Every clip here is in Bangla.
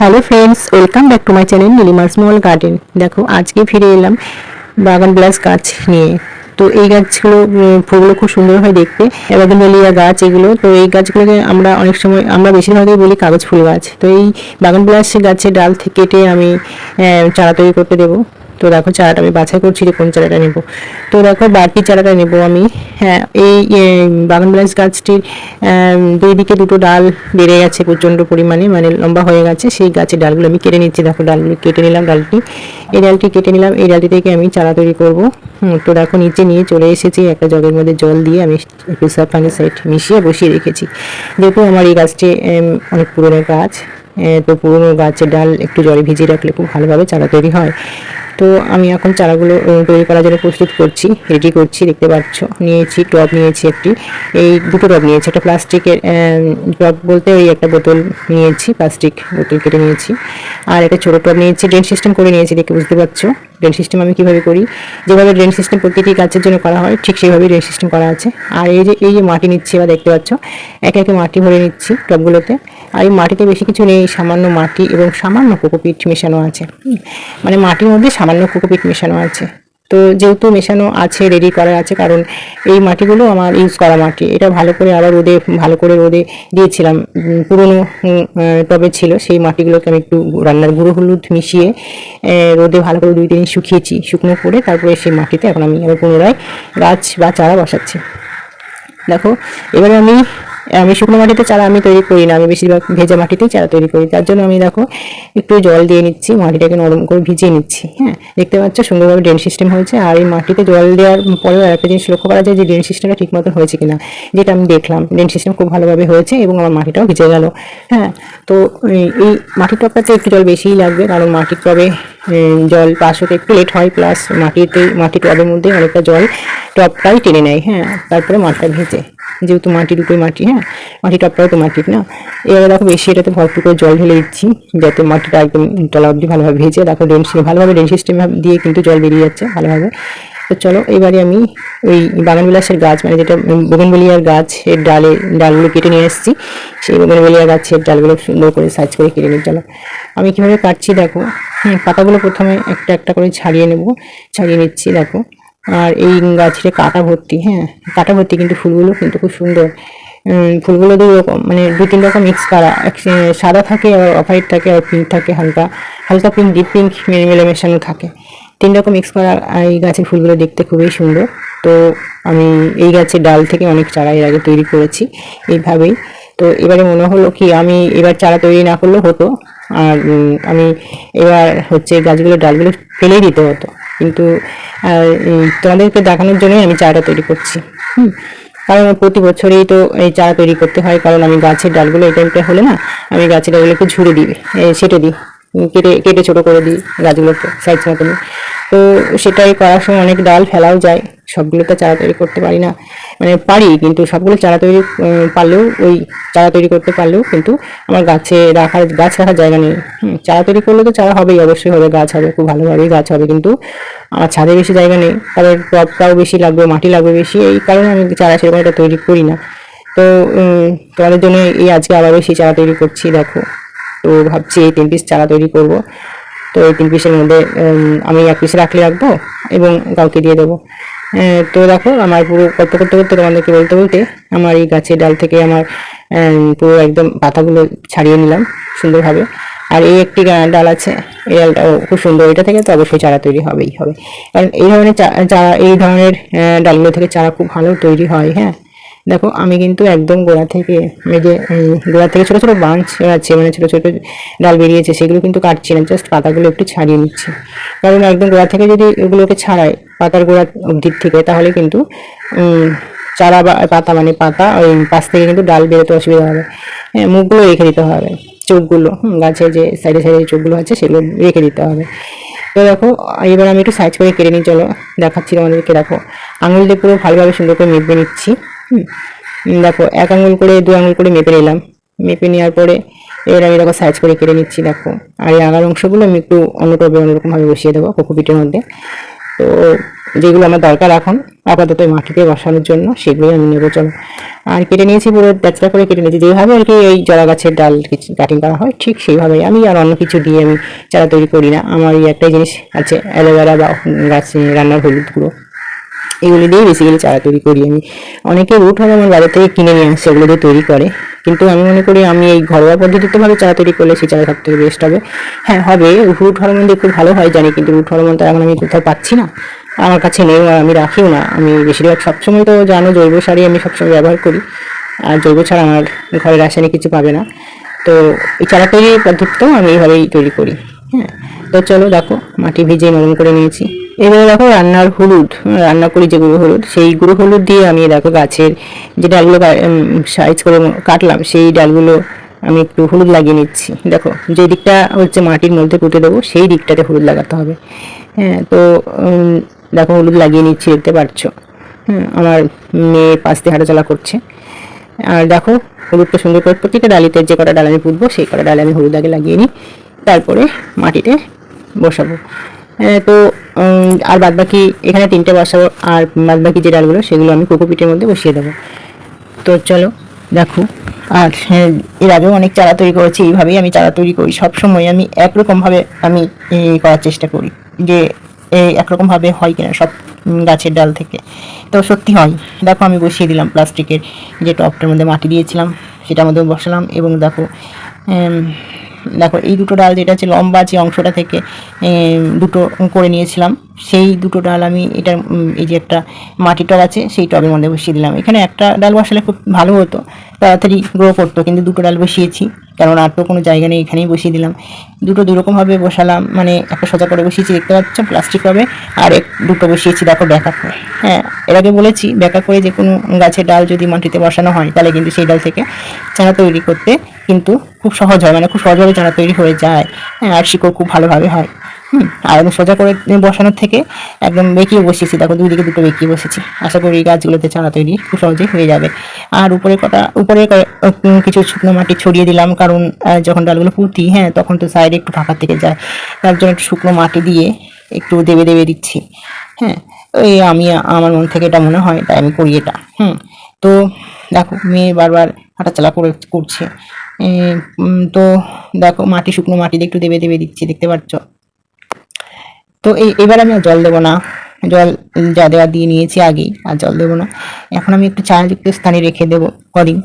Hello friends welcome back to my channel নীলিমার স্মল গার্ডেন দেখো, আজকে ফিরে এলাম বাগান ব্লাস গাছ নিয়ে। তো এই গাছগুলো ফুলগুলো খুব সুন্দর হয় দেখতে। বাগানবেলিয়া গাছ এগুলো, তো এই গাছগুলোকে আমরা অনেক সময়, আমরা বেশিরভাগই বলি কাগজ ফুল গাছ। তো এই বাগান বিলাস গাছের ডাল থেকে কেটে আমি চারা তৈরি করতে দেবো। তো দেখো চারাটা আমি বাছাই করছি যে কোন চারাটা নেব। তো দেখো বাড়তি চারাটা নেব আমি। হ্যাঁ এই এ, বাগান বিলাস গাছটির দুই দিকে দুটো ডাল বেড়ে গেছে প্রচণ্ড পরিমাণে মানে লম্বা হয়ে গেছে। সেই গাছের ডালগুলো আমি কেটে নিচ্ছি। দেখো ডালগুলো কেটে নিলাম ডালটি। এই ডালটি কেটে নিলাম। এই ডালটি থেকে আমি চারা তৈরি করব। তো দেখো নিচে নিয়ে চলে এসেছি একটা জগের মধ্যে জল দিয়ে আমি একটু সাফ পানি সাইড মিশিয়ে বসিয়ে রেখেছি। যেহেতু আমার এই গাছটি অনেক পুরনো গাছ। তো পুরনো গাছের ডাল একটু জলে ভিজিয়ে রাখলে খুব ভালোভাবে চারা তৈরি হয়। তো আমি এখন চারাগুলো তৈরি করার জন্য প্রস্তুত করছি রেডি করছি, দেখতে পাচ্ছ। নিয়েছি, টব নিয়েছি একটি। এই দুটো টব নিয়েছি, একটা প্লাস্টিকের টব বলতে ওই একটা বোতল নিয়েছি, প্লাস্টিক বোতল কেটে নিয়েছি। আর একটা ছোটো টব নিয়েছি ড্রেন সিস্টেম করে নিয়েছি, দেখে বুঝতে পারছ। ড্রেন সিস্টেম আমি কীভাবে করি? যেভাবে ড্রেন সিস্টেম প্রতিটি গাছের জন্য করা হয়, ঠিক সেইভাবেই ড্রেন সিস্টেম করা আছে। আর এই যে এই যে মাটি নিচ্ছি বা দেখতে পাচ্ছ, একে একে মাটি ভরে নিচ্ছি টবগুলোতে। আর এই মাটিতে বেশি কিছু নেই, সামান্য মাটি এবং সামান্য কোকোপিট মেশানো আছে। মানে মাটির মধ্যে সামান্য কোকোপিট মেশানো আছে। তো যেহেতু মেশানো আছে রেডি করা আছে, কারণ এই মাটিগুলো আমার ইউজ করা মাটি। এটা ভালো করে আবার রোদে, ভালো করে রোদে দিয়েছিলাম। পুরনো টবে ছিল, সেই মাটিগুলোকে আমি একটু রান্নার গুঁড়ো হলুদ মিশিয়ে রোদে ভালো করে দুই দিন শুকিয়েছি। শুকনো করে তারপরে সেই মাটিতে এখন আমি আবার পুনরায় গাছ বা চারা বসাচ্ছি। দেখো, এবারে আমি আমি শুকনো মাটিতে চারা আমি তৈরি করি না, আমি বেশিরভাগ ভেজা মাটিতেই চারা তৈরি করি। তার জন্য আমি দেখো, একটু জল দিয়ে নিচ্ছি, মাটিটাকে নরম করে ভিজিয়ে নিচ্ছি হ্যাঁ? দেখতে পাচ্ছ সুন্দরভাবে ড্রেন সিস্টেম হয়েছে আর এই মাটিতে জল দেওয়ার পরেও একটা জিনিস লক্ষ্য করা যায় যে ড্রেন সিস্টেমটা ঠিক মতন হয়েছে কিনা, যেটা আমি দেখলাম। ড্রেন সিস্টেম খুব ভালোভাবে হয়েছে এবং আমার মাটিটাও ভিজে গেল হ্যাঁ? তো এই- মাটির টবটাতে একটু জল বেশিই লাগবে, কারণ মাটির টবে জল পাশ হতে একটু লেট হয় প্লাস মাটিতে, মাটির টবের মধ্যে অনেকটা জল টবটাই টেনে নেয় হ্যাঁ? তারপরে মাটিটা ভেজে। যেহেতু মাটির উপরে মাটি হ্যাঁ? মাটি টপটাও তো মাটির না? এবারে দেখো বেশি এটাতে ভরপুর করে জল ঢেলে দিচ্ছি যাতে মাটিটা একদম তলা অবধি ভালোভাবে ভেজে দেখো ড্রেন ভালোভাবে ড্রেন সিস্টেম দিয়ে কিন্তু জল বেরিয়ে যাচ্ছে ভালোভাবে। তো চলো এবারে আমি ওই বাগানবিলাসের গাছ মানে যেটা বগনবেলিয়ার গাছ এর ডালে ডালগুলো কেটে নিয়ে এসেছি। সেই বগনবেলিয়া গাছের ডালগুলো সুন্দর করে সাইজ করে কেটে নিই চলো। আমি কীভাবে কাটছি দেখো? হুম, পাতাগুলো প্রথমে একটা একটা করে ছাড়িয়ে নেব ছাড়িয়ে নিচ্ছি দেখো। আর এই গাছের কাটা ভর্তি হ্যাঁ? কাটা ভর্তি কিন্তু ফুলগুলো কিন্তু খুব সুন্দর। ফুলগুলো দুই রকম মানে দু তিন রকম মিক্স করা। এক সাদা থাকে আর অফ হোয়াইট থাকে আর পিঙ্ক থাকে, হালকা হালকা পিঙ্ক ডিপ পিঙ্ক মেলে মেশানো থাকে। তিন রকম মিক্স করা এই গাছের ফুলগুলো দেখতে খুবই সুন্দর। তো আমি এই গাছের ডাল থেকে অনেক চারা এর আগে তৈরি করেছি এইভাবেই। তো এবারে মনে হলো কি, আমি এবার চারা তৈরি না করলেও হতো। আর আমি এবার হচ্ছে গাছগুলো, ডালগুলো ফেলেই দিতে হতো। কিন্তু আর, তোমাদেরকে দেখানোর জন্যই আমি চারা তৈরি করছি। হুম কারণ প্রতি বছরেই তো এই চারা তৈরি করতে হয় কারণ আমি গাছের ডালগুলো এই টাইমটা হলে না আমি গাছের ডালগুলোকে ঝুড়ে দিই সেটে দিই কেটে কেটে ছোটো করে দিই গাছগুলোকে সাইজ মতন তো সেটাই করার সময় অনেক ডাল ফেলাও যায় সবগুলো তো চারা তৈরি করতে পারি না। মানে পারি, কিন্তু সবগুলো চারা তৈরি পারলেও, ওই চারা তৈরি করতে পারলেও কিন্তু আমার গাছে রাখার, গাছ রাখার জায়গা নেই। চারা তৈরি করলে তো চারা হবেই, অবশ্যই হবে, গাছ হবে, খুব ভালোভাবেই গাছ হবে, কিন্তু আমার ছাদে বেশি জায়গা নেই। তারপর টবটাও বেশি লাগবে, মাটি লাগবে বেশি, এই কারণে আমি চারা সেরকম একটা তৈরি করি না। তো তোমাদের জন্য এই আজকে আবার বেশি চারা তৈরি করছি, দেখো। তো ভাবছি এই তিন পিস চারা তৈরি করব। তো এই তিন পিসের মধ্যে আমি এক পিস রাখলে রাখব এবং কাউকে দিয়ে দেবো। তো দেখো, আমার পুরো গল্প করতে করতে তোমাদেরকে বলতে বলতে আমার এই গাছের ডাল থেকে আমার পুরো একদম পাতাগুলো ছাড়িয়ে নিলাম সুন্দরভাবে। আর এই একটি ডাল আছে, এই ডালটাও খুব সুন্দর এটা থেকে, তো অবশ্যই চারা তৈরি হবেই হবে। কারণ এই ধরনের চারা এই ধরনের ডালগুলো থেকে চারা খুব ভালো তৈরি হয় হ্যাঁ। দেখো, আমি কিন্তু একদম গোড়া থেকে, এই যে গোড়া থেকে ছোটো ছোটো বাঞ্চ আছে মানে ছোটো ছোটো ডাল বেরিয়েছে, সেগুলো কিন্তু কাটছি না জাস্ট পাতাগুলো একটু ছাড়িয়ে নিচ্ছি। কারণ একদম গোড়া থেকে যদি এগুলোকে ছাড়াই, পাতার গোড়া দিক থেকে, তাহলে কিন্তু চারা বা, পাতা মানে পাতা, ওই পাশ থেকে কিন্তু ডাল বেরোতে অসুবিধা হবে। হ্যাঁ মুখগুলো রেখে দিতে হবে, চোখগুলো গাছের যে সাইডে সাইডে চোখগুলো আছে, সেগুলো রেখে দিতে হবে। তো দেখো, এবার আমি একটু সাইজ করে কেটে নিই, চলো, দেখাচ্ছি তোমাদেরকে, দেখো। আঙুল দিয়ে পুরো ভালোভাবে সুন্দর করে মেপে নিচ্ছি। দেখো, এক আঙুল করে, দু আঙুল করে মেপে নিলাম। মেপে নেওয়ার পরে এবার আমি দেখো সাইজ করে কেটে নিচ্ছি, দেখো। আর এই আগার অংশগুলো আমি একটু অন্য টবে অন্যরকমভাবে বসিয়ে দেবো কোকোপিটের মধ্যে। তো যেগুলো আমার দরকার এখন, আপাতত মাটিতে বসানোর জন্য, সেগুলোই আমি নেব, চলো। আর কেটে নিয়েছি পুরো তেচড়া করে কেটে নিয়েছি। যেভাবে আর কি এই জবা গাছের ডাল কাটিং করা হয়, ঠিক সেইভাবেই। আমি আর অন্য কিছু দিয়ে আমি চারা তৈরি করি না। আমার এই একটাই জিনিস আছে, অ্যালোভেরা বা গাছ রান্নার হলুদ গুঁড়ো। এগুলো দিয়ে বেসিক্যালি চারা তৈরি করি আমি। অনেকে রুট হবে আমার বাড়ি থেকে কিনে নিয়ে আসে, এগুলো দিয়ে তৈরি করে। কিন্তু আমি মনে করি আমি এই ঘরোয়া পদ্ধতিতে ভাবে চারা তৈরি করলে সেই চারা সব থেকে বেস্ট হবে। হ্যাঁ হবে। রুট হরমোন দিয়ে খুব ভালো হয়, জানি। কিন্তু রুট হরমোনটা এখন আমি কোথাও পাচ্ছি না। আমার কাছে নেই আমি রাখিও না। আমি বেশিরভাগ সবসময় তো জানো, জৈব সারই আমি সবসময় ব্যবহার করি। আর জৈব ছাড়া আমার ঘরে রাসায়নিক কিছু পাবে না। তো এই চারা তৈরির পদ্ধতিটাও আমি এইভাবেই তৈরি করি। হ্যাঁ তো চলো দেখো, মাটি ভিজিয়ে নরম করে নিয়েছি। এবারে দেখো রান্নার হলুদ রান্না করি যে গুঁড়ো হলুদ, সেই গুঁড়ো হলুদ দিয়ে আমি দেখো গাছের যে ডালগুলো সাইজ করে কাটলাম, সেই ডালগুলো আমি একটু হলুদ লাগিয়ে নিচ্ছি। দেখো, যে দিকটা হচ্ছে মাটির মধ্যে পুঁতে দেবো, সেই দিকটাতে হলুদ লাগাতে হবে। হ্যাঁ তো দেখো হলুদ লাগিয়ে নিচ্ছি, দেখতে পাচ্ছ হ্যাঁ আমার মেয়ে পাশ দিয়ে হাঁটাচলা করছে। আর দেখো, হলুদটা সুন্দর করে প্রতিটা ডালিতে যে কটা ডাল আমি পুঁতবো, সেই কটা ডালে আমি হলুদ আগে লাগিয়ে নিই, তারপরে মাটিতে বসাবো। তো আর বাদ বাকি এখানে তিনটে বসাবো আর বাদ বাকি যে ডালগুলো সেগুলো আমি কোকোপিটের মধ্যে বসিয়ে দেবো। তো চলো দেখো আর হ্যাঁ, এর আগেও অনেক চারা তৈরি করেছি এইভাবেই আমি চারা তৈরি করি। সব সময় আমি একরকমভাবে আমি করার চেষ্টা করি যে একরকমভাবে হয় কিনা সব গাছের ডাল থেকে। তো সত্যি হয়। দেখো আমি বসিয়ে দিলাম প্লাস্টিকের যে টপটার মধ্যে মাটি দিয়েছিলাম সেটার মধ্যে বসালাম এবং দেখো দেখো, এই দুটো ডাল যেটা আছে লম্বা যে অংশটা থেকে দুটো করে নিয়েছিলাম, সেই দুটো ডাল আমি এটার এই যে একটা মাটি টব আছে, সেই টবের মধ্যে বসিয়ে দিলাম। এখানে একটা ডাল বসালে খুব ভালো হতো, তাড়াতাড়ি গ্রো করতো, কিন্তু দুটো ডাল বসিয়েছি কারণ আর তো কোনো জায়গা নেই, এখানেই বসিয়ে দিলাম। দুটো দুরকমভাবে বসালাম মানে একটা সোজা করে বসিয়েছি, দেখতে পাচ্ছ প্লাস্টিক হবে আর এক, দুটো বসিয়েছি, দেখো ব্যাকা করে। হ্যাঁ এর আগে বলেছি ব্যাকা করে যে কোনো গাছের ডাল যদি মাটিতে বসানো হয়, তাহলে কিন্তু সেই ডাল থেকে চারা তৈরি করতে কিন্তু খুব সহজ হয় মানে খুব সহজভাবে চারা তৈরি হয়ে যায় হ্যাঁ আর শিকড় খুব ভালোভাবে হয়, হুম, আর আমি সোজা করে বসানোর থেকে একদম বেঁকিয়ে বসিয়েছি, দেখো দুই দিকে দুটো বেঁকিয়ে বসেছি, আশা করি গাছগুলোতে চারা তৈরি খুব সহজেই হয়ে যাবে। আর উপরে কটা উপরে কিছু শুকনো মাটি ছড়িয়ে দিলাম, কারণ যখন ডালগুলো পুঁতি হ্যাঁ তখন তো সাইডে একটু ফাঁকা থেকে যায়, তার জন্য একটু শুকনো মাটি দিয়ে একটু দেবে দেবে দিচ্ছি হ্যাঁ ওই আমি, আমার মন থেকে এটা মনে হয়, তাই আমি করি এটা, হুম, তো দেখো মেয়ে বারবার হাঁটাচলা করে করছে তো দেখো মাটি, শুকনো মাটি একটু দেবে দেবে দিচ্ছি, দেখতে পাচ্ছ? তো এই এবার আমি জল দেবো না। জল যা দেওয়া দিয়ে নিয়েছি আগেই, আর জল দেবো না। এখন আমি একটু চারাযুক্ত স্থানে রেখে দেবো কদিন।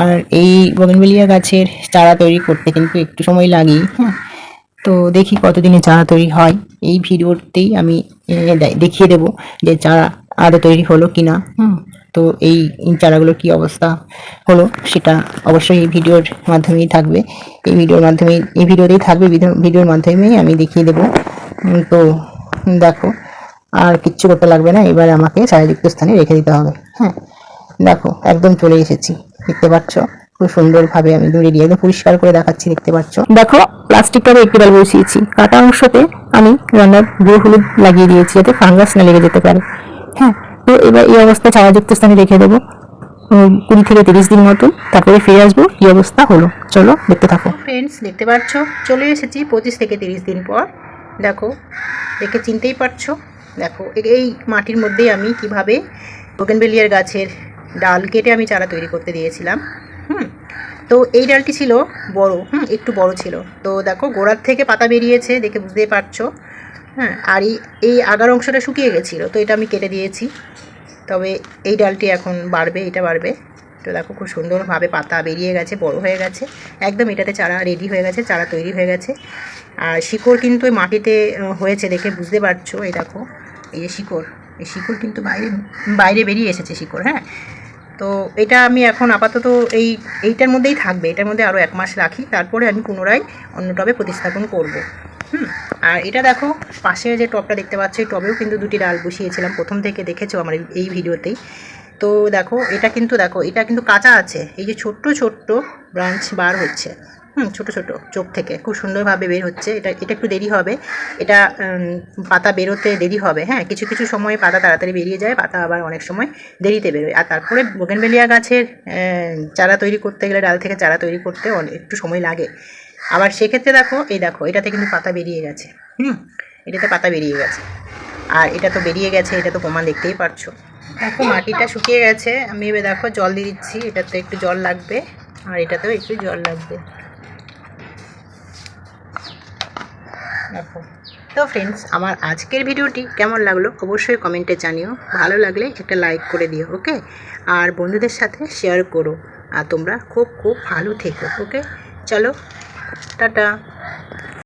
আর এই বগনবেলিয়া গাছের চারা তৈরি করতে কিন্তু একটু সময় লাগেই হ্যাঁ? তো দেখি কতদিনে চারা তৈরি হয়। এই ভিডিওতেই আমি দেখিয়ে দেবো যে চারা আদৌ তৈরি হলো কি না হুম? তো এই চারাগুলোর কি অবস্থা হলো সেটা অবশ্যই এই ভিডিওর মাধ্যমেই থাকবে। এই ভিডিওর মাধ্যমে এই ভিডিওতেই থাকবে, ভিডিও- ভিডিওর মাধ্যমেই আমি দেখিয়ে দেবো। তো দেখো, আর কিচ্ছু করতে লাগবে না। এবার আমাকে ছায়াযুক্ত স্থানে রেখে দিতে হবে। হ্যাঁ দেখো, একদম চলে এসেছি। দেখতে পাচ্ছ? খুব সুন্দরভাবে আমি দিয়ে একদম পরিষ্কার করে দেখাচ্ছি, দেখতে পাচ্ছ? দেখো প্লাস্টিকটাকে একটু ডাল বসিয়েছি। কাটা অংশতে আমি রান্নার গুঁড়ো হলুদ লাগিয়ে দিয়েছি যাতে ফাঙ্গাস না লেগে যেতে পারে। হ্যাঁ তো এবার এই অবস্থায় ছায়াযুক্ত স্থানে রেখে দেবো। কুড়ি থেকে তিরিশ দিন মতন তারপরে ফিরে আসব। কি অবস্থা হলো। চলো, দেখতে থাকো। ফ্রেন্ডস দেখতে পাচ্ছ? চলে এসেছি পঁচিশ থেকে তিরিশ দিন পর। দেখো, দেখে চিনতেই পারছ। দেখো এই মাটির মধ্যেই আমি কীভাবে বোগেনবেলিয়ার গাছের ডাল কেটে আমি চারা তৈরি করতে দিয়েছিলাম। হুম, তো এই ডালটি ছিল বড়। হুম, একটু বড় ছিল। তো দেখো, গোড়ার থেকে পাতা বেরিয়েছে, দেখে বুঝতেই পারছ। হ্যাঁ আর এই এই আগার অংশটা শুকিয়ে গেছিল, তো এটা আমি কেটে দিয়েছি। তবে এই ডালটি এখন বাড়বে, এটা বাড়বে। তো দেখো খুব সুন্দরভাবে পাতা বেরিয়ে গেছে, বড় হয়ে গেছে। একদম এটাতে চারা রেডি হয়ে গেছে, চারা তৈরি হয়ে গেছে। আর শিকড় কিন্তু মাটিতে হয়েছে দেখে বুঝতে পারছ, এই দেখো, এই যে শিকড়, এই শিকড় কিন্তু বাইরে বাইরে বেরিয়ে এসেছে শিকড় হ্যাঁ। তো এটা আমি এখন আপাতত এই, এইটার মধ্যেই থাকবে, এটার মধ্যে আরও এক মাস রাখি, তারপরে আমি পুনরায় অন্য টবে প্রতিস্থাপন করব। হুম, আর এটা দেখো পাশে যে টবটা দেখতে পাচ্ছ, এই টবেও কিন্তু দুটি ডাল বসিয়েছিলাম। প্রথম থেকে দেখেছ আমার এই ভিডিওতেই। তো দেখো, এটা কিন্তু দেখো, এটা কিন্তু কাঁচা আছে। এই যে ছোট্ট ছোট্ট ব্রাঞ্চ বার হচ্ছে। হুম ছোটো ছোটো চোখ থেকে। খুব সুন্দরভাবে বের হচ্ছে। এটা এটা একটু দেরি হবে। এটা পাতা বেরোতে দেরি হবে। হ্যাঁ কিছু কিছু সময় পাতা তাড়াতাড়ি বেরিয়ে যায়, পাতা আবার অনেক সময় দেরিতে বেরোয়। আর তারপরে বোগেনবেলিয়া গাছের চারা তৈরি করতে গেলে, ডাল থেকে চারা তৈরি করতে অনেক একটু সময় লাগে। আবার সেক্ষেত্রে দেখো, এই দেখো, এটাতে কিন্তু পাতা বেরিয়ে গেছে, হুম? এটাতে পাতা বেরিয়ে গেছে। আর এটা তো বেরিয়ে গেছে, এটা তো প্রমাণ দেখতেই পারছ। দেখো, মাটিটা শুকিয়ে গেছে, আমি এবার দেখো জল দিয়ে দিচ্ছি, এটাতে একটু জল লাগবে, আর এটাতেও একটু জল লাগবে। দেখো। তো ফ্রেন্ডস আমার আজকের ভিডিওটি কেমন লাগল অবশ্যই কমেন্টে জানিও। ভালো লাগলে একটা লাইক করে দিও ওকে আর বন্ধুদের সাথে শেয়ার করো। আর তোমরা খুব খুব ভালো থেকো ওকে চলো Trò.